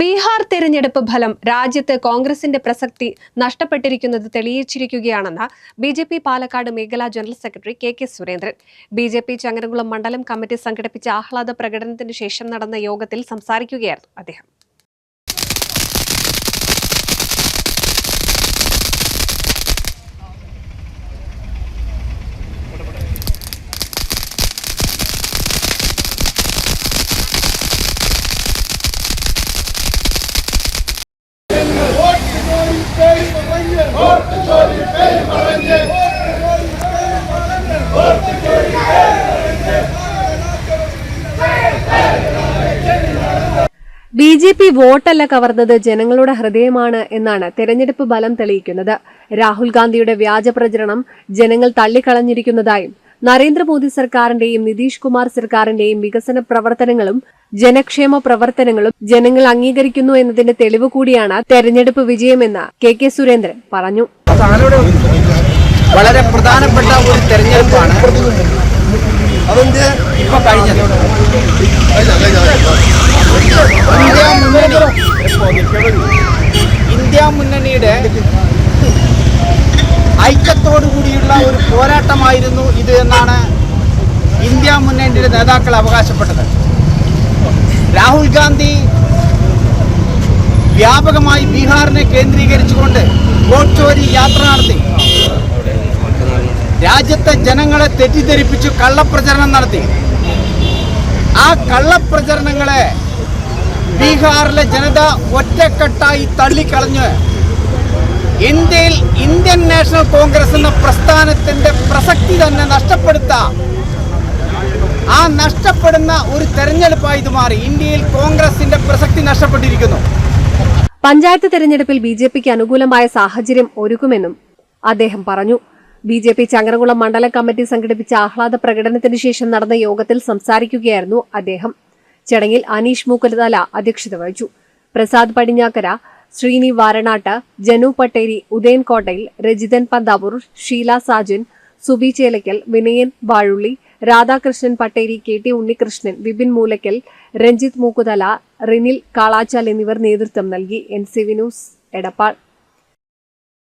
ബീഹാർ തെരഞ്ഞെടുപ്പ് ഫലം രാജ്യത്ത് കോൺഗ്രസിന്റെ പ്രസക്തി നഷ്ടപ്പെട്ടിരിക്കുന്നത് തെളിയിച്ചിരിക്കുകയാണെന്ന് ബി ജെ പി പാലക്കാട് മേഖലാ general secretary K K Surendran. B J P Changaramkulam മണ്ഡലം കമ്മിറ്റി സംഘടിപ്പിച്ച ആഹ്ലാദ പ്രകടനത്തിന് ശേഷം നടന്ന യോഗത്തിൽ സംസാരിക്കുകയായിരുന്നു അദ്ദേഹം. ബി ജെ പി വോട്ടല്ല കവർന്നത് ജനങ്ങളുടെ ഹൃദയമാണ് എന്നാണ് തെരഞ്ഞെടുപ്പ് ബലം തെളിയിക്കുന്നത്. രാഹുൽ ഗാന്ധിയുടെ വ്യാജ പ്രചരണം ജനങ്ങൾ തള്ളിക്കളഞ്ഞിരിക്കുന്നതായും നരേന്ദ്രമോദി സർക്കാരിന്റെയും നിതീഷ് കുമാർ സർക്കാരിന്റെയും വികസന പ്രവർത്തനങ്ങളും ജനക്ഷേമ പ്രവർത്തനങ്ങളും ജനങ്ങൾ അംഗീകരിക്കുന്നു എന്നതിന്റെ തെളിവ് കൂടിയാണ് തെരഞ്ഞെടുപ്പ് വിജയമെന്ന് കെ കെ സുരേന്ദ്രൻ പറഞ്ഞു. വളരെ പ്രധാനപ്പെട്ട ഒരു തെരഞ്ഞെടുപ്പാണ്. അതിന്റെ ഇപ്പൊ കഴിഞ്ഞത് ഇന്ത്യ മുന്നണി ഇന്ത്യ മുന്നണിയുടെ ഐക്യത്തോടു കൂടിയുള്ള ഒരു പോരാട്ടമായിരുന്നു ഇത് എന്നാണ് ഇന്ത്യ മുന്നണിയുടെ നേതാക്കൾ അവകാശപ്പെട്ടത്. രാഹുൽ ഗാന്ധി വ്യാപകമായി ബീഹാറിനെ കേന്ദ്രീകരിച്ചുകൊണ്ട് വോട്ട് ചോരി യാത്ര നടത്തി. രാജ്യത്തെ ജനങ്ങളെ തെറ്റിദ്ധരിപ്പിച്ചു കള്ളപ്രചരണം നടത്തി. ആ കള്ളപ്രചരണങ്ങളെ ബീഹാറിലെ ജനത ഒറ്റക്കെട്ടായി തള്ളിക്കളഞ്ഞ് ഇന്ത്യയിൽ ഇന്ത്യൻ നാഷണൽ കോൺഗ്രസ് എന്ന പ്രസ്ഥാനത്തിന്റെ പ്രസക്തി തന്നെ നഷ്ടപ്പെടുത്ത ആ നഷ്ടപ്പെടുന്ന ഒരു തെരഞ്ഞെടുപ്പായി ഇത് മാറി. ഇന്ത്യയിൽ കോൺഗ്രസിന്റെ പ്രസക്തി നഷ്ടപ്പെട്ടിരിക്കുന്നു. പഞ്ചായത്ത് തെരഞ്ഞെടുപ്പിൽ ബി ജെ പിക്ക് അനുകൂലമായ സാഹചര്യം ഒരുക്കുമെന്നും അദ്ദേഹം പറഞ്ഞു. ബി ജെ പി ചങ്ങരകുളം മണ്ഡലം കമ്മിറ്റി സംഘടിപ്പിച്ച ആഹ്ലാദ പ്രകടനത്തിന് ശേഷം നടന്ന യോഗത്തിൽ സംസാരിക്കുകയായിരുന്നു അദ്ദേഹം. ചടങ്ങിൽ അനീഷ് മൂക്കലതല അധ്യക്ഷത വഹിച്ചു. പ്രസാദ് പടിഞ്ഞാക്കര ശ്രീനി വാരണാട്ട് ജനു പട്ടേരി ഉദയൻ കോട്ടയിൽ രജിതൻ പന്താവൂർ ഷീല സാജൻ സുബി ചേലക്കൽ വിനയൻ വാഴുള്ളി രാധാകൃഷ്ണൻ പട്ടേരി കെ ടി ഉണ്ണികൃഷ്ണൻ വിപിൻ മൂലക്കൽ രഞ്ജിത് മൂക്കുതല റിനിൽ കാളാച്ചാൽ എന്നിവർ നേതൃത്വം നൽകി. N C V news Edappal.